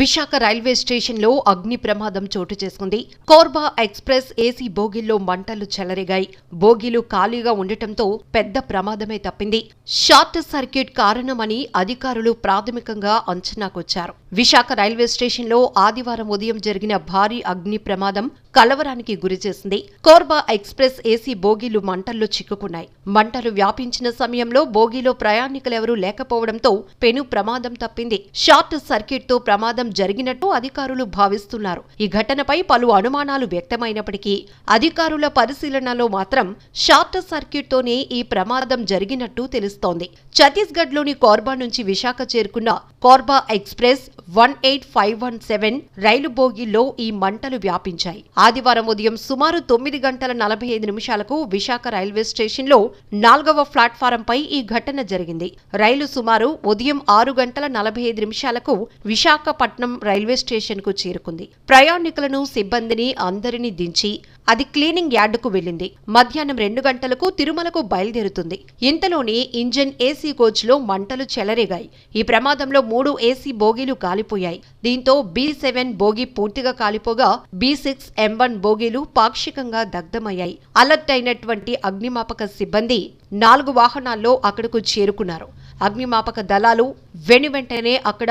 Visakha railway స్టేషన్లో అగ్ని ప్రమాదం చోటు చేసుకుంది. కోర్బా ఎక్స్ప్రెస్ ఏసీ బోగిల్లో మంటలు చెలరేగాయి. బోగీలు ఖాళీగా ఉండటంతో పెద్ద ప్రమాదమే తప్పింది. షార్ట్ సర్క్యూట్ కారణమని అధికారులు ప్రాథమికంగా అంచనాకొచ్చారు. విశాఖ రైల్వే స్టేషన్లో ఆదివారం ఉదయం జరిగిన భారీ అగ్ని ప్రమాదం కలవరానికి గురిచేసింది కోర్బా ఎక్స్ప్రెస్ ఏసీ బోగీలు మంటల్లో చిక్కుకున్నాయి. మంటలు వ్యాపించిన సమయంలో బోగీలో ప్రయాణికులెవరూ లేకపోవడంతో పెను ప్రమాదం తప్పింది. షార్ట్ సర్క్యూట్తో ప్రమాదం జరిగినట్టు అధికారులు భావిస్తున్నారు. ఈ ఘటనపై పలు అనుమానాలు వ్యక్తమైనప్పటికీ అధికారుల పరిశీలనలో మాత్రం షార్ట్ సర్క్యూట్ తోనే ఈ ప్రమాదం జరిగినట్టు తెలుస్తోంది. ఛత్తీస్గఢ్లోని కోర్బా నుంచి విశాఖ చేరుకున్న Korba express one eight five one seven రైలు బోగిలో ఈ మంటలు వ్యాపించాయి. ఆదివారం ఉదయం సుమారు తొమ్మిది గంటల నలభై ఐదు నిమిషాలకు విశాఖ రైల్వే స్టేషన్లో నాల్గవ ప్లాట్ఫారంపై ఈ ఘటన జరిగింది. రైలు సుమారు ఉదయం ఆరు గంటల నలభై ఐదు నిమిషాలకు విశాఖపట్నం రైల్వే స్టేషన్కు చేరుకుంది. ప్రయాణికులను సిబ్బందిని అందరినీ దించి అది క్లీనింగ్ యార్డుకు వెళ్ళింది మధ్యాహ్నం రెండు గంటలకు తిరుమలకు బయలుదేరుతుంది. ఇంతలోనే ఇంజన్ ఏసీ కోచ్లో మంటలు చెలరేగాయి. ఈ ప్రమాదంలో మూడు ఏసీ బోగీలు కాలిపోయాయి. దీంతో బి సెవెన్ బోగీ పూర్తిగా కాలిపోగా బి సిక్స్ ఎం వన్ బోగీలు పాక్షికంగా దగ్ధమయ్యాయి. అలర్ట్ అయినటువంటి అగ్నిమాపక సిబ్బంది నాలుగు వాహనాల్లో అక్కడకు చేరుకున్నారు. అగ్నిమాపక దళాలు వెను వెంటనే అక్కడ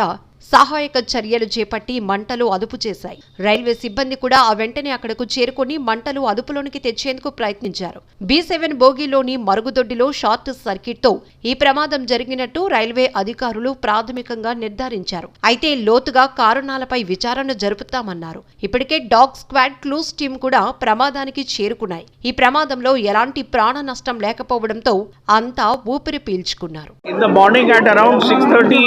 సహాయక చర్యలు చేపట్టి మంటలు అదుపు చేశాయి. రైల్వే సిబ్బంది కూడా ఆ వెంటనే అక్కడకు చేరుకుని మంటలు అదుపులోనికి తెచ్చేందుకు ప్రయత్నించారు. బి సెవెన్ బోగీలోని మరుగుదొడ్డిలో షార్ట్ సర్క్యూట్తో ఈ ప్రమాదం జరిగినట్టు రైల్వే అధికారులు ప్రాథమికంగా నిర్ధారించారు. అయితే లోతుగా కారణాలపై విచారణ జరుపుతామన్నారు. ఇప్పటికే డాగ్ స్క్వాడ్ క్లూస్ టీం కూడా ప్రమాదానికి చేరుకున్నాయి. ఈ ప్రమాదంలో ఎలాంటి ప్రాణ నష్టం లేకపోవడంతో అంతా ఊపిరి పీల్చుకున్నారు. 6:30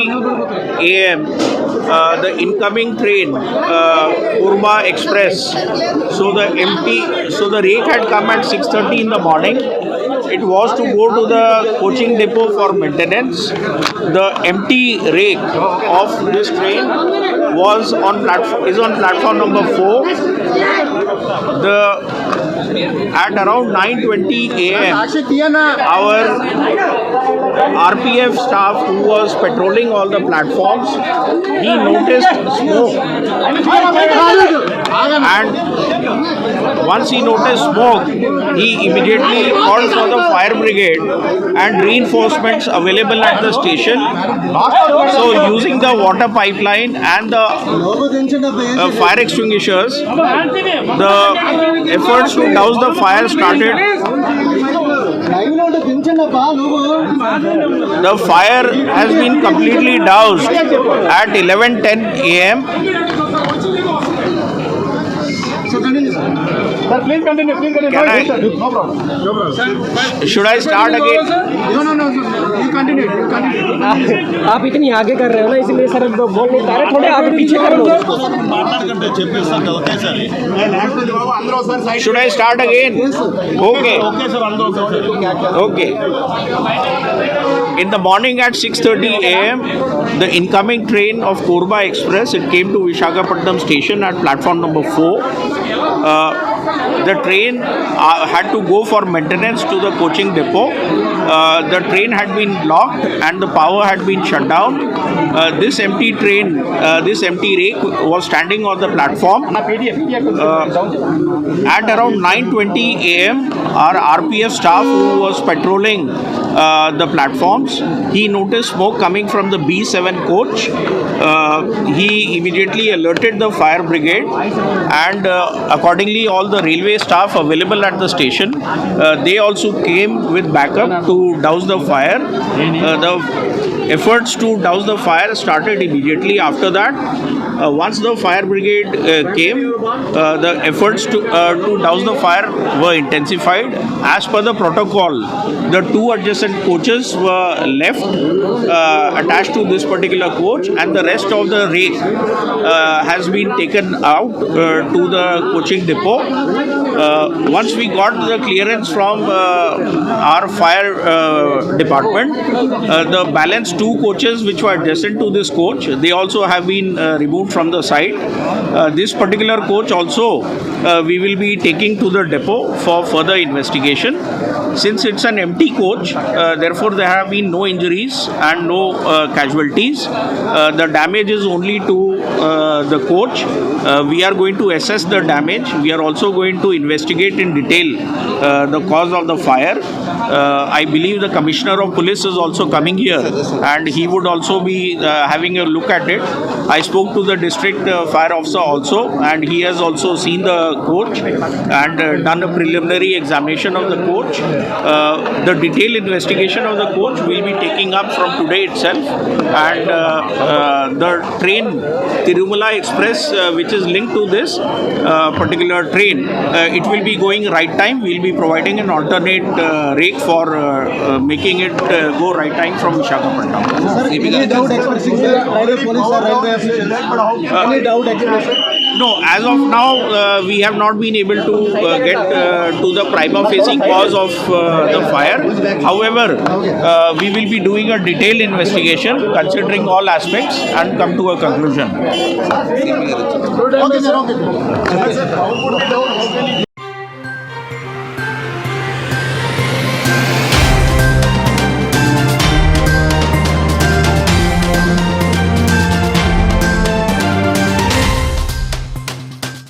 a.m., uh, the incoming train, uh, Urma Express. So the empty, so the rake had come at 6:30 in the morning. It was to go to the coaching depot for maintenance. The empty rake of this train was on platform is on platform number four. The at around 9:20 a.m. our RPF staff who was patrolling all the platforms, he noticed smoke. And once he noticed smoke, he immediately called for the fire brigade and reinforcements available at the station. So, using the water pipeline and the uh, fire extinguishers, the efforts to douse the fire started. The fire has been completely doused at 11:10 a.m. Sir please continue please continue Can I- no problem no problem Should I start again? No no no you continue continue आप इतनी आगे कर रहे हो ना इसलिए sir अब बोल नहीं पा रहे थोड़े आगे पीछे कर लो మాట్లాడకంటే చెప్పేస్తాను కదా ఒకేసారి Should I start again? Okay. Okay sir అందరూ ఒకసారి Okay. In the morning at 6:30 a.m., the incoming train of Korba Express it came to Visakhapatnam station at platform number four. Uh, the train uh, had to go for maintenance to the coaching depot. Uh, the train had been locked and the power had been shut down. Uh, this empty train, uh, this empty rake was standing on the platform. Uh, at around 9:20 a.m., our RPF staff who was patrolling uh, the platforms, he noticed smoke coming from the B7 coach. Uh, he immediately alerted the fire brigade, and uh, accordingly, all the railway staff available at the station, uh, they also came with backup to douse the fire. Uh, the efforts to douse the fire started immediately after that. Uh, once the fire brigade uh, came, uh, the efforts to, uh, to douse the fire were intensified. As per the protocol, the two adjacent coaches were left uh, attached to this particular coach, and the rest of the rake uh, has been taken out uh, to the coaching depot. Uh, once we got the clearance from uh, our fire uh, department, uh, the balance two coaches which were adjacent to this coach, they also have been uh, removed from the site. Uh, this particular coach also uh, we will be taking to the depot for further investigation. Since it's an empty coach, uh, therefore there have been no injuries and no uh, casualties. Uh, the damage is only to the coach. We are going to assess the damage. We are also going to investigate in detail the cause of the fire. I believe the commissioner of police is also coming here and he would also be uh, having a look at it. I spoke to the district uh, fire officer also and he has also seen the coach and uh, done a preliminary examination of the coach. The detailed investigation of the coach will be taking up from today itself and the train Tirumala Express which is linked to this particular train it will be going right time we'll be providing an alternate uh, rake for uh, uh, making it uh, go right time from Visakhapatnam. Any doubt expressing the private police or railway officials? Any doubt expressing? No, as of now, uh, we have not been able to uh, get uh, to the prima facie cause of uh, the fire. However, uh, we will be doing a detailed investigation considering all aspects and come to a conclusion. Okay, sir, okay.